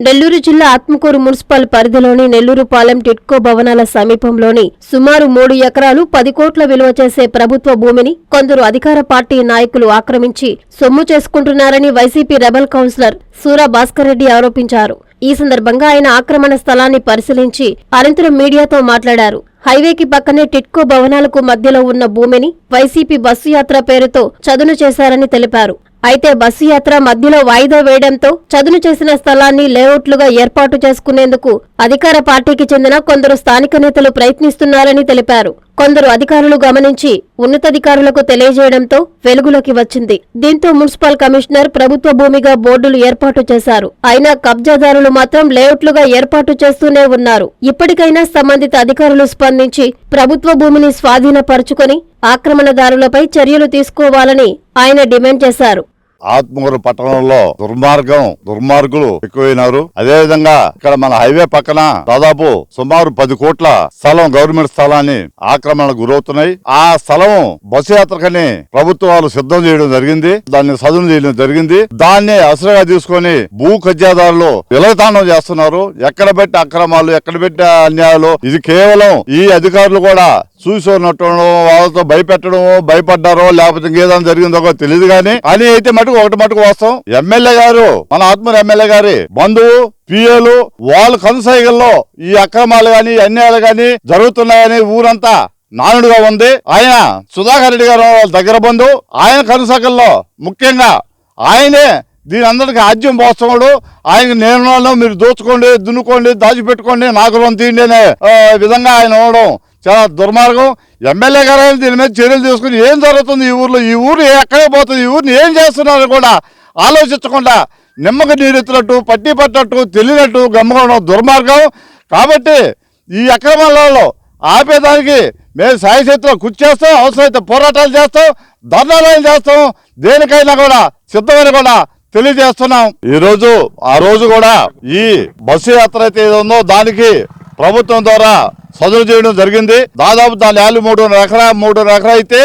నెల్లూరు జిల్లా ఆత్మకూరు మున్సిపల్ పరిధిలోని నెల్లూరుపాలెం టిట్కో భవనాల సమీపంలోని సుమారు మూడు ఎకరాలు పది కోట్ల విలువ చేసే ప్రభుత్వ భూమిని కొందరు అధికార పార్టీ నాయకులు ఆక్రమించి సొమ్ము చేసుకుంటున్నారని YCP rebel councillor Sura Bhaskar Reddy ఆరోపించారు. ఈ సందర్భంగా ఆయన ఆక్రమణ స్థలాన్ని పరిశీలించి అనంతరం మీడియాతో మాట్లాడారు. హైవేకి పక్కనే టిట్కో భవనాలకు మధ్యలో ఉన్న భూమిని వైసీపీ బస్సు యాత్ర పేరుతో చదును చేశారని తెలిపారు. అయితే బస్సు యాత్ర మధ్యలో వాయిదా వేయడంతో చదును చేసిన స్థలాన్ని లేఅవుట్లుగా ఏర్పాటు చేసుకునేందుకు అధికార పార్టీకి చెందిన కొందరు స్థానిక నేతలు ప్రయత్నిస్తున్నారని తెలిపారు. కొందరు అధికారులు గమనించి ఉన్నతాధికారులకు తెలియజేయడంతో వెలుగులోకి వచ్చింది. దీంతో మున్సిపల్ కమిషనర్ ప్రభుత్వ భూమిగా బోర్డులు ఏర్పాటు చేశారు. అయినా కబ్జాదారులు మాత్రం లేఅవుట్లుగా ఏర్పాటు చేస్తూనే ఉన్నారు. ఇప్పటికైనా సంబంధిత అధికారులు స్పందించి ప్రభుత్వ భూమిని స్వాధీనపరుచుకొని ఆక్రమణదారులపై చర్యలు తీసుకోవాలని ఆయన డిమాండ్ చేశారు. ఆత్మూరు పట్టణంలో దుర్మార్గం దుర్మార్గులు ఎక్కువైనారు. అదే విధంగా ఇక్కడ మన హైవే పక్కన దాదాపు సుమారు పది కోట్ల స్థలం గవర్నమెంట్ స్థలాన్ని ఆక్రమణ గురవుతున్నాయి. ఆ స్థలం బస్సు యాత్రకని ప్రభుత్వాలు సిద్ధం చేయడం జరిగింది. దాన్ని సదును చేయడం జరిగింది. దాన్ని అసలుగా తీసుకొని భూ కజ్జాదారులు విలతాండం చేస్తున్నారు. ఎక్కడ పెట్టి అక్రమాలు ఎక్కడ పెట్టి అన్యాయాలు ఇది కేవలం ఈ అధికారులు కూడా చూసుకున్నట్టు వాళ్ళతో భయపెట్టడం భయపడ్డారో లేకపోతే ఇంకేదైనా జరిగిందో తెలియదు కానీ అని అయితే మటుకు ఒకటి మటుకు వాస్తవం. ఎమ్మెల్యే గారు మన ఆత్మూరు ఎమ్మెల్యే గారి బంధువు పిఏలు వాళ్ళ కనుసైగల్లో ఈ అక్రమాలు గాని అన్యాయాలు గాని జరుగుతున్నాయని ఊరంతా నానుడుగా ఉంది. ఆయన సుధాకర్ రెడ్డి గారు వాళ్ళ దగ్గర బంధు ఆయన కనుసైగల్లో ముఖ్యంగా ఆయనే దీని అందరికి ఆద్యం పోస్తున్నాడు. ఆయన నేను మీరు దోచుకోండి దున్నుకోండి దాచిపెట్టుకోండి నాకు రుణం తీయండి అనే విధంగా ఆయన ఉండడం చాలా దుర్మార్గం. ఎమ్మెల్యే గారు దీని మీద చర్యలు తీసుకుని ఏం జరుగుతుంది ఈ ఊర్లో? ఈ ఊరు ఎక్కడికి పోతుంది? ఈ ఊరిని ఏం చేస్తున్నారు కూడా ఆలోచించకుండా నిమ్మక నీరెత్తినట్టు పట్టి పట్టట్టు తెలియనట్టు గమ్మకడం దుర్మార్గం. కాబట్టి ఈ అక్రమాలలో ఆపేదానికి మేము సాయశక్తిలో కృషి చేస్తాం అవసరమైతే పోరాటాలు చేస్తాం ధర్నాలు చేస్తాం. దేనికైనా కూడా సిద్ధమైన కూడా తెలియజేస్తున్నాం. ఈరోజు ఆ రోజు కూడా ఈ బస్సు యాత్ర అయితే ఉందో దానికి ప్రభుత్వం ద్వారా సదును చేయడం జరిగింది. దాదాపు దాని యాలు మూడున్నర ఎకరా మూడున్నర ఎకరా అయితే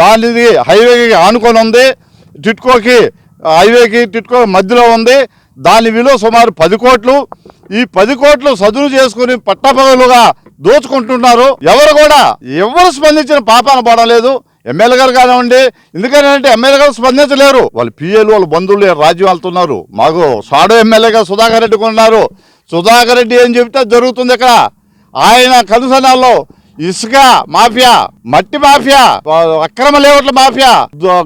దానిది హైవేకి ఆనుకొని ఉంది. టిట్కోకి హైవేకి టిట్కో మధ్యలో ఉంది. దాని విలువ సుమారు పది కోట్లు. ఈ పది కోట్లు సదును చేసుకుని పట్టపగలుగా దోచుకుంటున్నారు. ఎవరు కూడా ఎవరు స్పందించిన పాపాన పడలేదు. ఎమ్మెల్యే గారు కానివ్వండి ఎందుకంటే ఎమ్మెల్యే గారు స్పందించలేరు. వాళ్ళు పిఏలు వాళ్ళ బంధువులు రాజ్యం వెళ్తున్నారు మాకు సాడో ఎమ్మెల్యేగా సుధాకర్ రెడ్డి ఉన్నారు సుధాకర్ రెడ్డి ఏం చెబితే జరుగుతుంది ఇక్కడ. ఆయన కనుసనాల్లో ఇసుక మాఫియా మట్టి మాఫియా అక్రమ లేవట్ల మాఫియా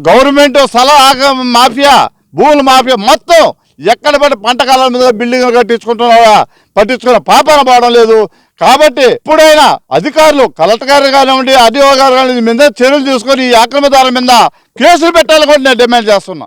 గవర్నమెంట్ స్థల మాఫియా భూముల మాఫియా మొత్తం ఎక్కడ పడి పంట కాలం మీద బిల్డింగ్లు కట్టించుకుంటున్నారా పట్టించుకున్న పాపన పోవడం లేదు. కాబట్టి ఇప్పుడైనా అధికారులు కలెక్టర్ గారు కానివ్వండి అడిఓ కానివ్వండి మీద చర్యలు తీసుకొని ఈ అక్రమదారుల మీద కేసులు పెట్టాలని కూడా నేను డిమాండ్ చేస్తున్నా.